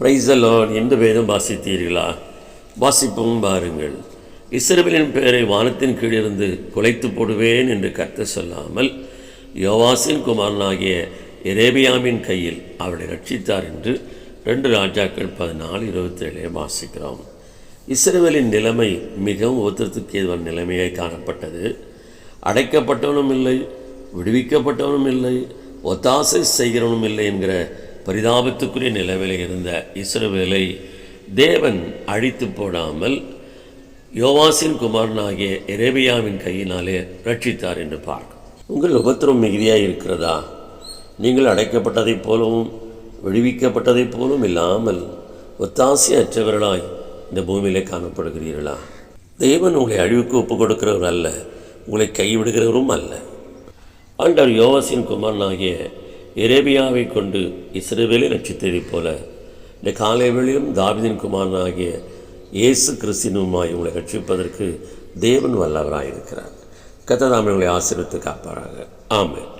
பிரைசலோன் எந்த வேதம் வாசித்தீர்களா? வாசிப்போம் பாருங்கள். இஸ்ரவேலின் பெயரை வானத்தின் கீழிருந்து குலைத்து போடுவேன் என்று கத்த சொல்லாமல் யோவாசின் குமாரனாகிய எரேபியாமின் கையில் அவளை ரட்சித்தார் என்று ரெண்டு ராஜாக்கள் பதினாலு இருபத்தேழே வாசிக்கிறோம். இஸ்ரவேலின் நிலைமை மிகவும் ஒருத்தருக்கு ஏதுவான நிலைமையாக காணப்பட்டது. அடைக்கப்பட்டவனும் இல்லை விடுவிக்கப்பட்டவனும் இல்லை ஒத்தாசை செய்கிறவனும் இல்லை என்கிற பரிதாபத்துக்குரிய நிலவில் இருந்த இஸ்ரவேலை தேவன் அழித்து போடாமல் யோவாசின் குமாரனாகிய எரேபியாவின் கையினாலே ரட்சித்தார் என்று பார்க்கும் உங்கள் உபத்திரம் மிகுதியாக இருக்கிறதா? நீங்கள் அடைக்கப்பட்டதைப் போலவும் விடுவிக்கப்பட்டதைப் போலும் இல்லாமல் ஒத்தாசையற்றவர்களாய் இந்த பூமியிலே காணப்படுகிறீர்களா? தேவன் உங்களை அழிவுக்கு ஒப்புக் கொடுக்கிறவர் அல்ல உங்களை கைவிடுகிறவரும் அல்ல. ஆண்டவர் யோவாசின் குமாரனாகிய எரேபியாவை கொண்டு இஸ்ரேவேலை ரட்சித்ததைப் போல இந்த காலை வேளையிலும் தாவிதின் குமாரனாகிய இயேசு கிறிஸ்தினுமாய் உங்களை ரட்சிப்பதற்கு தேவன் வல்லவராயிருக்கிறார். கத்ததாமை உங்களை ஆசிரியத்து காப்பாராக. ஆமாம்